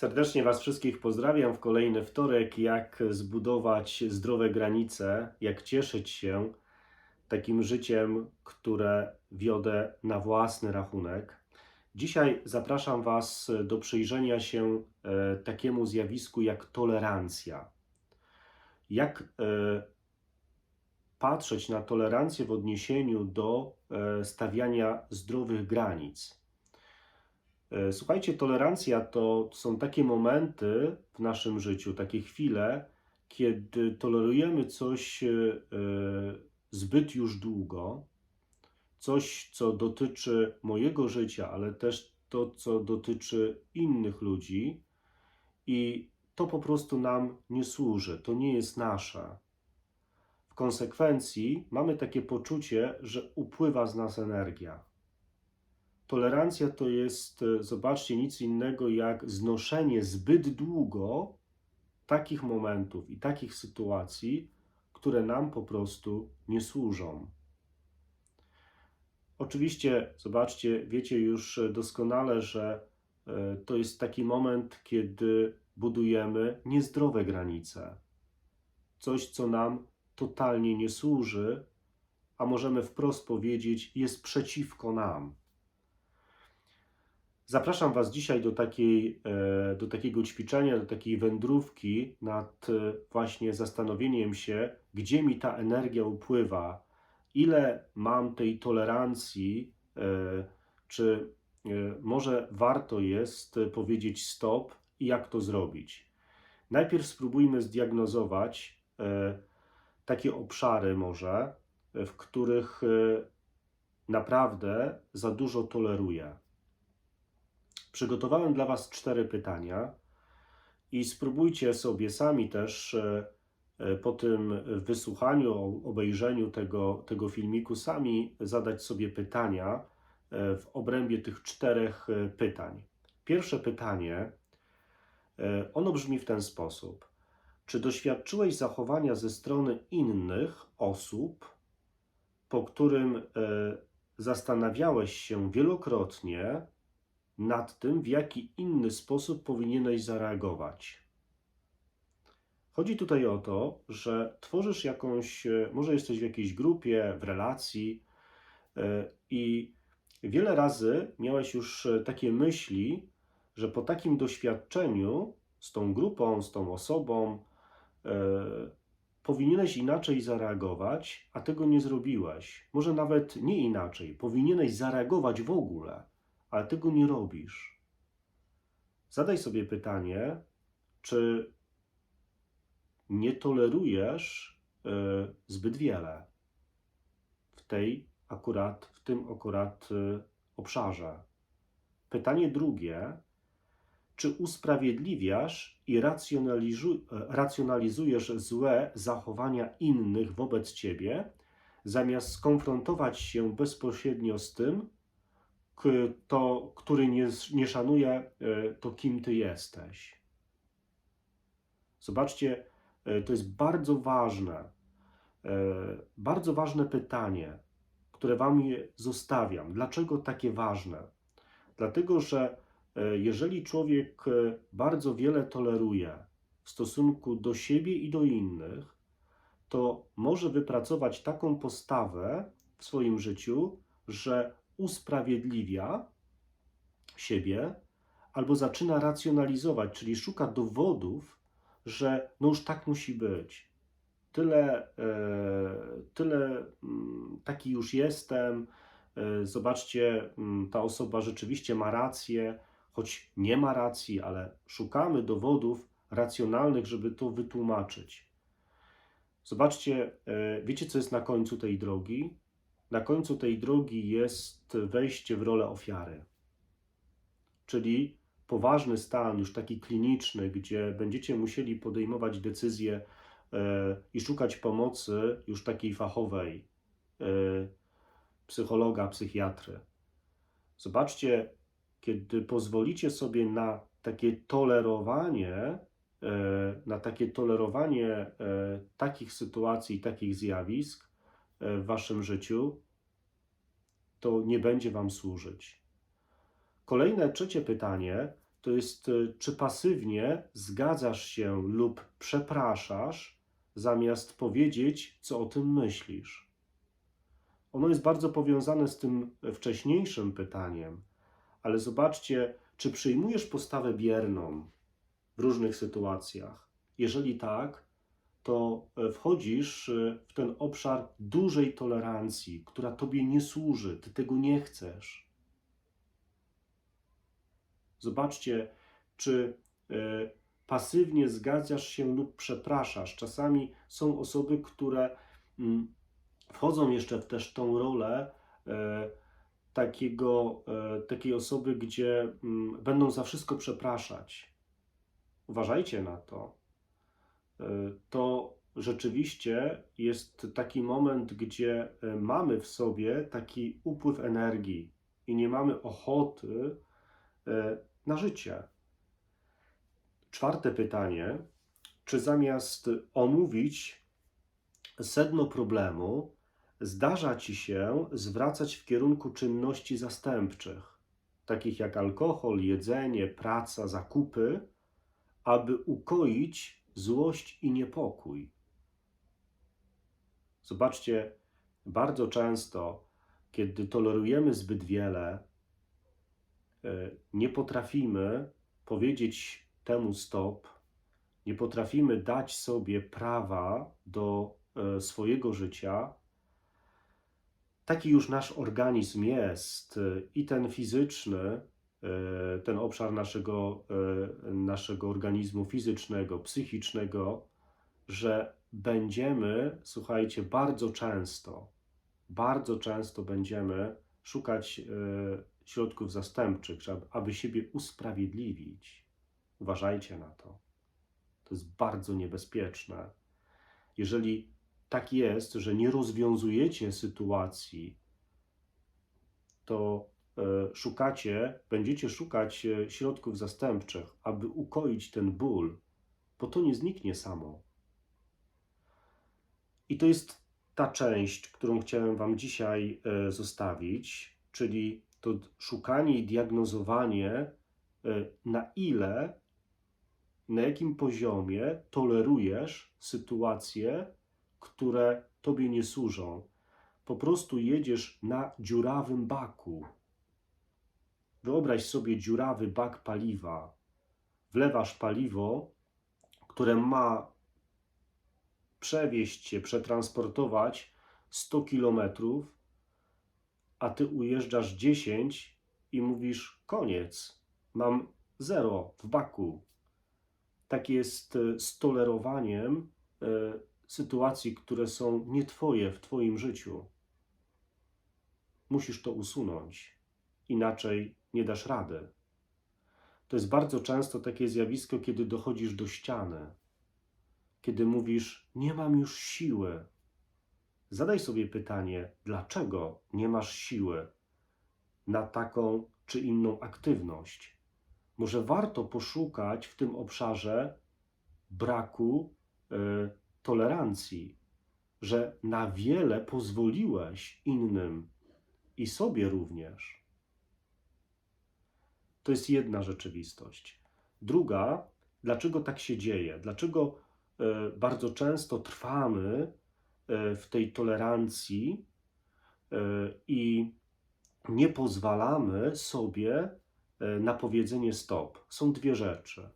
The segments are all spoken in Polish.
Serdecznie Was wszystkich pozdrawiam w kolejny wtorek. Jak zbudować zdrowe granice, jak cieszyć się takim życiem, które wiodę na własny rachunek. Dzisiaj zapraszam Was do przyjrzenia się e, takiemu zjawisku jak tolerancja. Jak e, patrzeć na tolerancję w odniesieniu do e, stawiania zdrowych granic. E, Słuchajcie, tolerancja to są takie momenty w naszym życiu, takie chwile, kiedy tolerujemy coś e, e, zbyt już długo, coś, co dotyczy mojego życia, ale też to, co dotyczy innych ludzi, i to po prostu nam nie służy, to nie jest nasze. W konsekwencji mamy takie poczucie, że upływa z nas energia. Tolerancja to jest, e, zobaczcie, nic innego jak znoszenie zbyt długo takich momentów i takich sytuacji, które nam po prostu nie służą. Oczywiście, zobaczcie, wiecie już doskonale, że e, to jest taki moment, kiedy budujemy niezdrowe granice. Coś, co nam totalnie nie służy, a możemy wprost powiedzieć, jest przeciwko nam. Zapraszam Was dzisiaj do, takiej, e, do takiego ćwiczenia, do takiej wędrówki nad e, właśnie zastanowieniem się, gdzie mi ta energia upływa, ile mam tej tolerancji, e, czy może warto jest powiedzieć stop i jak to zrobić. Najpierw spróbujmy zdiagnozować takie obszary, może, w których naprawdę za dużo toleruję. Przygotowałem dla Was cztery pytania i spróbujcie sobie sami też po tym wysłuchaniu, obejrzeniu tego, tego filmiku, sami zadać sobie pytania w obrębie tych czterech pytań. Pierwsze pytanie, ono brzmi w ten sposób. Czy doświadczyłeś zachowania ze strony innych osób, po którym zastanawiałeś się wielokrotnie, nad tym, w jaki inny sposób powinieneś zareagować. Chodzi tutaj o to, że tworzysz jakąś, może jesteś w jakiejś grupie, w relacji i wiele razy miałeś już takie myśli, że po takim doświadczeniu z tą grupą, z tą osobą, powinieneś inaczej zareagować, a tego nie zrobiłeś. Może nawet nie inaczej, powinieneś zareagować w ogóle ale tego nie robisz. Zadaj sobie pytanie, czy nie tolerujesz y, zbyt wiele w tej akurat, w tym akurat y, obszarze. Pytanie drugie, czy usprawiedliwiasz i racjonalizu racjonalizujesz złe zachowania innych wobec ciebie, zamiast skonfrontować się bezpośrednio z tym, to, który nie, nie szanuje e, to, kim ty jesteś. Zobaczcie, e, to jest bardzo ważne, e, bardzo ważne pytanie, które Wam zostawiam. Dlaczego takie ważne? Dlatego, że jeżeli człowiek bardzo wiele toleruje w stosunku do siebie i do innych, to może wypracować taką postawę w swoim życiu, że usprawiedliwia siebie albo zaczyna racjonalizować, czyli szuka dowodów, że no już tak musi być. Tyle, e, tyle mm, taki już jestem. E, zobaczcie, mm, ta osoba rzeczywiście ma rację, choć nie ma racji, ale szukamy dowodów racjonalnych, żeby to wytłumaczyć. Zobaczcie, e, wiecie, co jest na końcu tej drogi? Na końcu tej drogi jest wejście w rolę ofiary, czyli poważny stan, już taki kliniczny, gdzie będziecie musieli podejmować decyzje e, i szukać pomocy już takiej fachowej, e, psychologa, psychiatry. Zobaczcie, kiedy pozwolicie sobie na takie tolerowanie, e, na takie tolerowanie takich sytuacji, takich zjawisk, w waszym życiu, to nie będzie wam służyć. Kolejne, trzecie pytanie to jest y, czy pasywnie zgadzasz się lub przepraszasz, zamiast powiedzieć, co o tym myślisz. Ono jest bardzo powiązane z tym wcześniejszym pytaniem, ale zobaczcie, czy przyjmujesz postawę bierną w różnych sytuacjach. Jeżeli tak, to e, wchodzisz e, w ten obszar dużej tolerancji, która tobie nie służy, ty tego nie chcesz. Zobaczcie, czy e, pasywnie zgadzasz się lub przepraszasz. Czasami są osoby, które mm, wchodzą jeszcze w też tą rolę takiego, takiej osoby, gdzie mm, będą za wszystko przepraszać. Uważajcie na to to rzeczywiście jest taki moment, gdzie e, mamy w sobie taki upływ energii i nie mamy ochoty e, na życie. Czwarte pytanie: czy zamiast omówić sedno problemu, zdarza ci się zwracać w kierunku czynności zastępczych, takich jak alkohol, jedzenie, praca, zakupy, aby ukoić złość i niepokój. Zobaczcie, bardzo często, kiedy tolerujemy zbyt wiele, e, nie potrafimy powiedzieć temu stop, nie potrafimy dać sobie prawa do e, swojego życia. Taki już nasz organizm jest e, i ten fizyczny, ten obszar naszego, e, naszego organizmu fizycznego, psychicznego, że będziemy, słuchajcie, bardzo często, bardzo często będziemy szukać e, środków zastępczych, aby siebie usprawiedliwić. Uważajcie na to. To jest bardzo niebezpieczne. Jeżeli tak jest, że nie rozwiązujecie sytuacji, to E, szukacie, będziecie szukać e, środków zastępczych, aby ukoić ten ból, bo to nie zniknie samo. I to jest ta część, którą chciałem Wam dzisiaj e, zostawić, czyli to szukanie i diagnozowanie, na ile, na jakim poziomie tolerujesz sytuacje, które Tobie nie służą. Po prostu jedziesz na dziurawym baku Wyobraź sobie dziurawy bak paliwa. Wlewasz paliwo, które ma przewieźć cię, przetransportować 100 kilometrów, a ty ujeżdżasz 10 i mówisz koniec, mam zero w baku. Tak jest e, z tolerowaniem e, sytuacji, które są nie twoje w twoim życiu. Musisz to usunąć, inaczej nie dasz rady. To jest bardzo często takie zjawisko, kiedy dochodzisz do ściany, kiedy mówisz: Nie mam już siły. Zadaj sobie pytanie, dlaczego nie masz siły na taką czy inną aktywność. Może warto poszukać w tym obszarze braku y, tolerancji, że na wiele pozwoliłeś innym i sobie również. To jest jedna rzeczywistość. Druga, dlaczego tak się dzieje? Dlaczego e, bardzo często trwamy e, w tej tolerancji e, i nie pozwalamy sobie na powiedzenie stop? Są dwie rzeczy.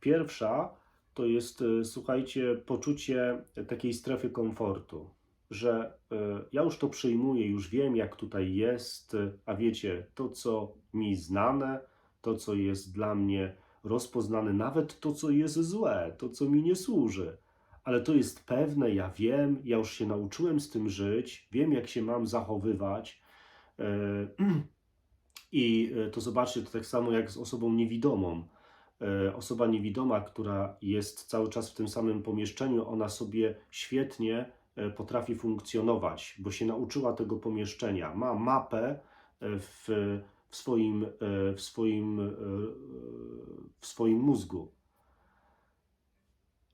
Pierwsza to jest, słuchajcie, poczucie takiej strefy komfortu, że ja już to przyjmuję, już wiem, jak tutaj jest, a wiecie, to, co mi znane, to, co jest dla mnie rozpoznane, nawet to, co jest złe, to, co mi nie służy. Ale to jest pewne, ja wiem, ja już się nauczyłem z tym żyć, wiem, jak się mam zachowywać. E, I e, to zobaczcie, to tak samo jak z osobą niewidomą. E, osoba niewidoma, która jest cały czas w tym samym pomieszczeniu, ona sobie świetnie potrafi funkcjonować, bo się nauczyła tego pomieszczenia. Ma mapę w w swoim, e, w swoim, e, w swoim mózgu.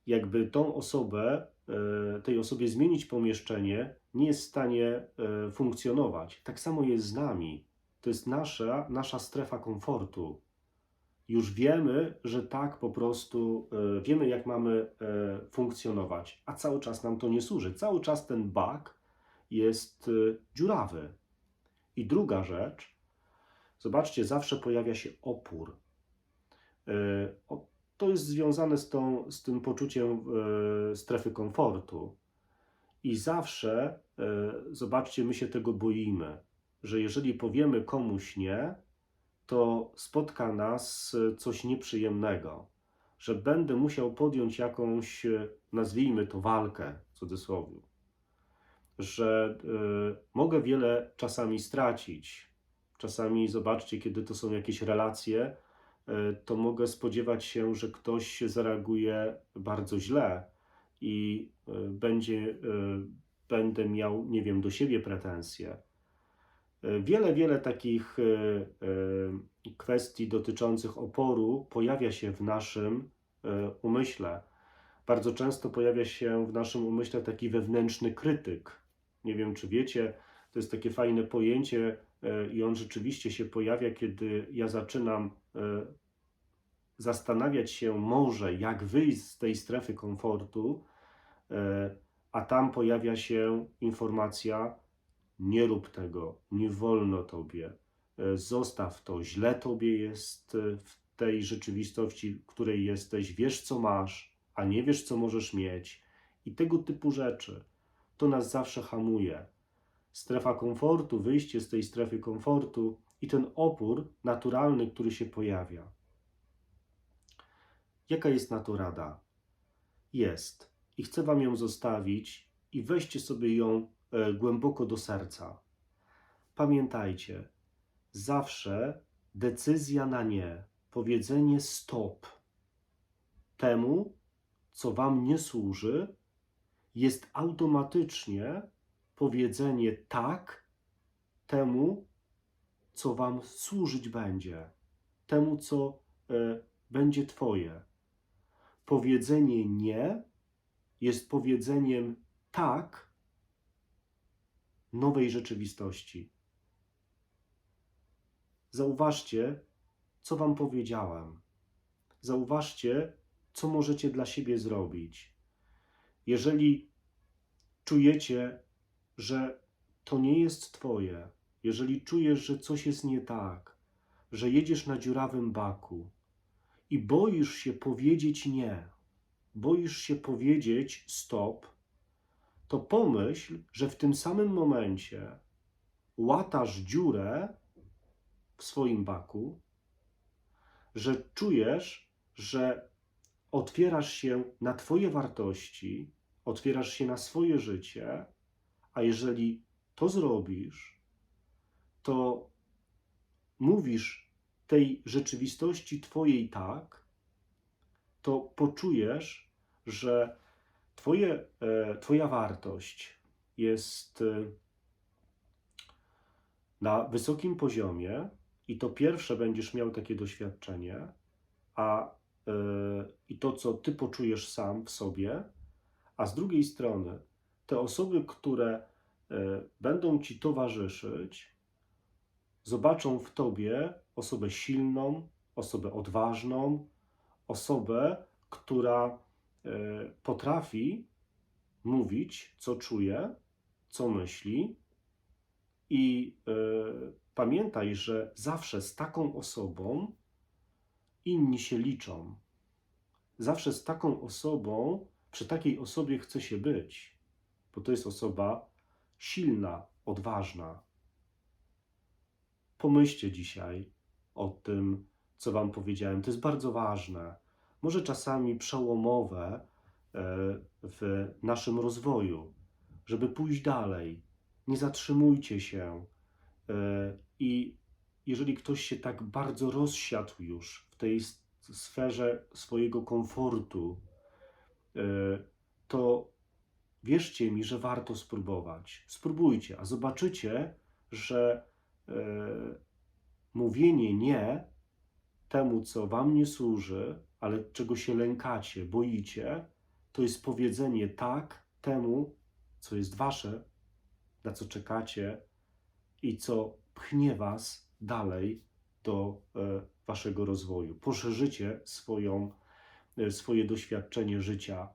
Jakby tą osobę, e, tej osobie zmienić pomieszczenie, nie jest w stanie funkcjonować. Tak samo jest z nami. To jest nasza, nasza strefa komfortu. Już wiemy, że tak po prostu e, wiemy, jak mamy e, funkcjonować, a cały czas nam to nie służy. Cały czas ten bug jest e, dziurawy. I druga rzecz, zobaczcie, zawsze pojawia się opór. To jest związane z, tą, z tym poczuciem strefy komfortu. I zawsze, zobaczcie, my się tego boimy, że jeżeli powiemy komuś nie, to spotka nas e, coś nieprzyjemnego, że będę musiał podjąć jakąś, e, nazwijmy to, walkę w cudzysłowie, że e, mogę wiele czasami stracić. Czasami, zobaczcie, kiedy to są jakieś relacje, e, to mogę spodziewać się, że ktoś zareaguje bardzo źle i e, będzie, e, będę miał, nie wiem, do siebie pretensje. Wiele, wiele takich e, e, kwestii dotyczących oporu pojawia się w naszym e, umyśle. Bardzo często pojawia się w naszym umyśle taki wewnętrzny krytyk. Nie wiem, czy wiecie, to jest takie fajne pojęcie i on rzeczywiście się pojawia, kiedy ja zaczynam zastanawiać się może, jak wyjść z tej strefy komfortu, a tam pojawia się informacja, nie rób tego, nie wolno tobie, e, zostaw to, źle tobie jest e, w tej rzeczywistości, w której jesteś, wiesz co masz, a nie wiesz co możesz mieć i tego typu rzeczy. To nas zawsze hamuje. Strefa komfortu, wyjście z tej strefy komfortu i ten opór naturalny, który się pojawia. Jaka jest na to rada? Jest. I chcę Wam ją zostawić i weźcie sobie ją głęboko do serca. Pamiętajcie, zawsze decyzja na nie, powiedzenie stop temu, co Wam nie służy, jest automatycznie powiedzenie tak temu, co Wam służyć będzie, temu, co e, będzie Twoje. Powiedzenie nie jest powiedzeniem tak nowej rzeczywistości. Zauważcie, co Wam powiedziałem. Zauważcie, co możecie dla siebie zrobić. Jeżeli czujecie, że to nie jest Twoje, jeżeli czujesz, że coś jest nie tak, że jedziesz na dziurawym baku i boisz się powiedzieć nie, boisz się powiedzieć stop, to pomyśl, że w tym samym momencie łatasz dziurę w swoim baku, że czujesz, że otwierasz się na Twoje wartości, otwierasz się na swoje życie, a jeżeli to zrobisz, to mówisz tej rzeczywistości Twojej tak, to poczujesz, że twoje, e, Twoja wartość jest e, na wysokim poziomie i to pierwsze będziesz miał takie doświadczenie, a e, i to, co Ty poczujesz sam w sobie, a z drugiej strony te osoby, które będą Ci towarzyszyć, zobaczą w Tobie osobę silną, osobę odważną, osobę, która potrafi mówić, co czuje, co myśli. I e, pamiętaj, że zawsze z taką osobą inni się liczą. Zawsze z taką osobą, przy takiej osobie chce się być, bo to jest osoba silna, odważna. Pomyślcie dzisiaj o tym, co Wam powiedziałem. To jest bardzo ważne może czasami przełomowe e, w naszym rozwoju, żeby pójść dalej. Nie zatrzymujcie się. E, I jeżeli ktoś się tak bardzo rozsiadł już w tej sferze swojego komfortu, e, to wierzcie mi, że warto spróbować. Spróbujcie, a zobaczycie, że mówienie nie temu, co Wam nie służy, ale czego się lękacie, boicie, to jest powiedzenie tak temu, co jest Wasze, na co czekacie i co pchnie Was dalej do e, waszego rozwoju, poszerzycie swoją, e, swoje doświadczenie życia,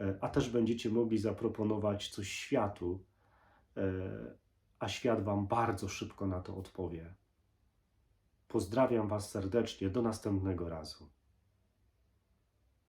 e, a też będziecie mogli zaproponować coś światu, a świat wam bardzo szybko na to odpowie. Pozdrawiam was serdecznie, do następnego razu.